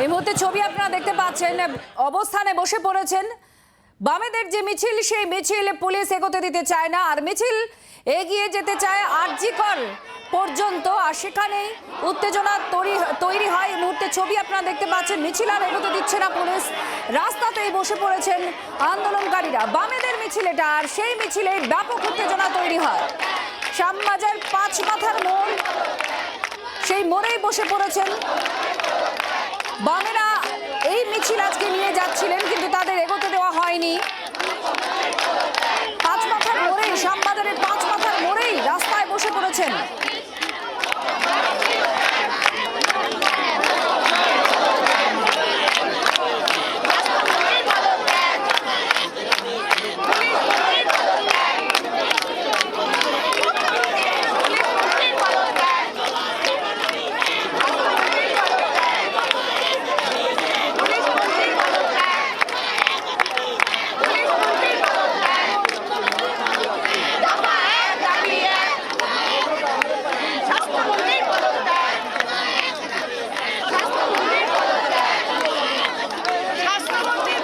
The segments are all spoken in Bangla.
এই মুহূর্তে ছবি আপনারা দেখতে পাচ্ছেন, অবস্থানে বসে পড়েছেন। বামেদের যে মিছিল, সেই মিছিল পুলিশ এগোতে দিতে চায় না। আর মিছিল এগিয়ে যেতে চায় আরজিকর পর্যন্ত। আর সেখানেই উত্তেজনা তৈরি- তৈরি হয়। এই মুহূর্তে ছবি আপনারা দেখতে পাচ্ছেন, মিছিল আর এগোতে দিচ্ছে না পুলিশ। রাস্তাতেই বসে পড়েছেন আন্দোলনকারীরা। বামেদের মিছিল এটা, আর সেই মিছিলে ব্যাপক উত্তেজনা তৈরি হয়। শ্যামবাজার পাঁচ মাথার মোড়, সেই মোড়েই বসে পড়েছেন বামেরা এই মিছিল আজকে নিয়ে যাচ্ছিলেন কিন্তু তাদের এগোতে দেওয়া হয়নি পাঁচ মাথার মোড়েই শ্যামবাজারের পাঁচ মাথার মোড়েই রাস্তায় বসে পড়েছেন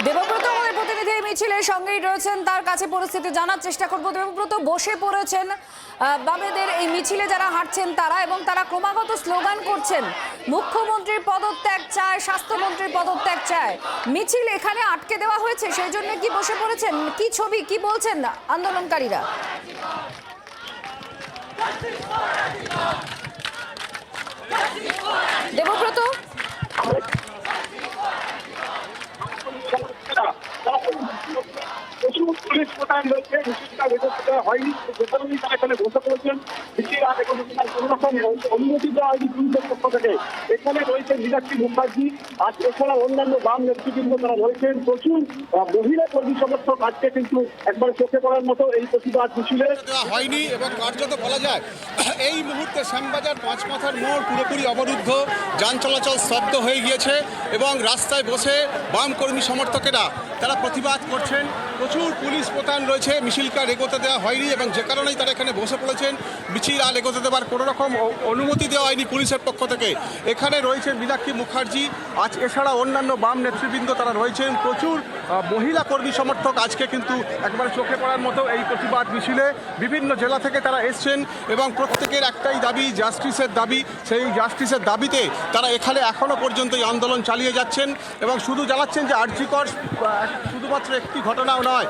দেবব্রত আমাদের মিছিলের সঙ্গেই রয়েছেন, তার কাছে পরিস্থিতি জানার চেষ্টা করব। দেবব্রত বসে পড়েছেন বামেদের এই মিছিলে যারা হাঁটছেন তারা এবং তারা ক্রমাগত স্লোগান করছেন। মুখ্যমন্ত্রীর পদত্যাগ চায়, স্বাস্থ্যমন্ত্রীর পদত্যাগ চায়। মিছিল এখানে আটকে দেওয়া হয়েছে, সেই জন্য কি বসে পড়েছেন? কি ছবি, কি বলছেন আন্দোলনকারীরা দেবব্রত প্রচুর এখানে কোনো রকম দেওয়া এখানে রয়েছে মীনাক্ষী মুখার্জি, আর এছাড়া অন্যান্য বাম রয়েছেন। প্রচুর কর্মী সমর্থক আজকে কিন্তু একবার পড়ার মতো এই প্রতিবাদ হয়নি এবং কার্যত বলা যায়, এই মুহূর্তে শ্যামবাজার পাঁচ মাথার মোড় পুরোপুরি অবরুদ্ধ। যান চলাচল স্তব্ধ হয়ে গিয়েছে এবং রাস্তায় বসে বাম কর্মী সমর্থকেরা, তারা প্রতিবাদ করছেন। প্রচুর পুলিশ মোতায়েন রয়েছে মিছিলকে আর এগোতে দেওয়া হয়নি এবং যে কারণেই তারা এখানে বসে পড়েছেন। মিছিল আর এগোতে দেওয়ার কোনো রকম অনুমতি দেওয়া হয়নি পুলিশের পক্ষ থেকে। এখানে রয়েছেন মীনাক্ষী মুখার্জি। আজ এছাড়া অন্যান্য বাম নেতৃবৃন্দ তারা রয়েছেন। প্রচুর মহিলা কর্মী সমর্থক আজকে কিন্তু একবার চোখে পড়ার মতো এই প্রতিবাদ মিছিলে। বিভিন্ন জেলা থেকে তারা এসছেন এবং প্রত্যেকের একটাই দাবি, জাস্টিসের দাবি। সেই জাস্টিসের দাবিতে তারা এখানে এখনও পর্যন্ত এই আন্দোলন চালিয়ে যাচ্ছেন এবং শুধু জানাচ্ছেন যে আর্যিকর শুধুমাত্র একটি ঘটনাও নয়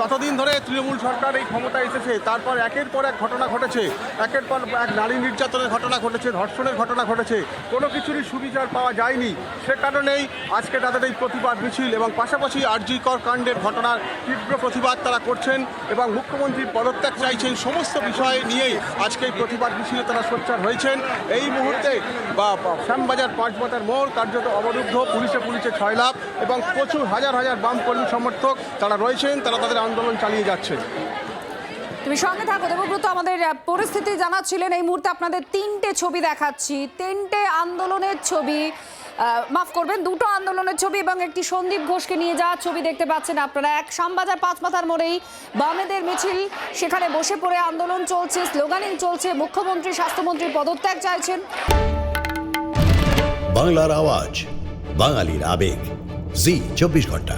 যতদিন ধরে তৃণমূল সরকার এই ক্ষমতা এসেছে, তারপর একের পর এক ঘটনা ঘটেছে, একের পর এক নারী নির্যাতনের ঘটনা ঘটেছে, ধর্ষণের ঘটনা ঘটেছে, কোনো কিছুরই সুবিচার পাওয়া যায়নি। সে কারণেই আজকে তাদের এই প্রতিবাদ মিছিল এবং পাশাপাশি আরজিকর কাণ্ডের ঘটনার তীব্র প্রতিবাদ তারা করছেন এবং মুখ্যমন্ত্রী পদত্যাগ চাইছেন, সমস্ত বিষয় নিয়েই আজকে এই প্রতিবাদ মিছিলে তারা সোচ্চার হয়েছেন। এই মুহূর্তে বা শ্যামবাজার পাঁচ বাজার মোড় কার্যত অবরুদ্ধ, পুলিশে পুলিশে ছয় লাভ এবং প্রচুর হাজার হাজার বাম কর্মী সমর্থক তারা রয়েছেন, তারা তাদের আন্দোলন চালিয়ে যাচ্ছেন তুমি সঙ্গে থাকো দেবব্রত আমাদের পরিস্থিতি জানাচ্ছিলেন। এই মুহূর্তে আপনাদের তিনটে ছবি দেখাচ্ছি। তিনটে আন্দোলনের ছবি মাফ করবেন দুটো আন্দোলনের ছবি এবং একটি সন্দীপ ঘোষকে নিয়ে যাওয়ার ছবি দেখতে পাচ্ছেন আপনারা। এক শ্যামবাজার পাঁচ মাথার মোড়েই বামেদের মিছিল সেখানে বসে পড়ে আন্দোলন চলছে স্লোগানিং চলছে মুখ্যমন্ত্রী স্বাস্থ্যমন্ত্রীর পদত্যাগ চাইছেন। বাংলার আওয়াজ বাঙালির আবেগ। জি চব্বিশ ঘণ্টা।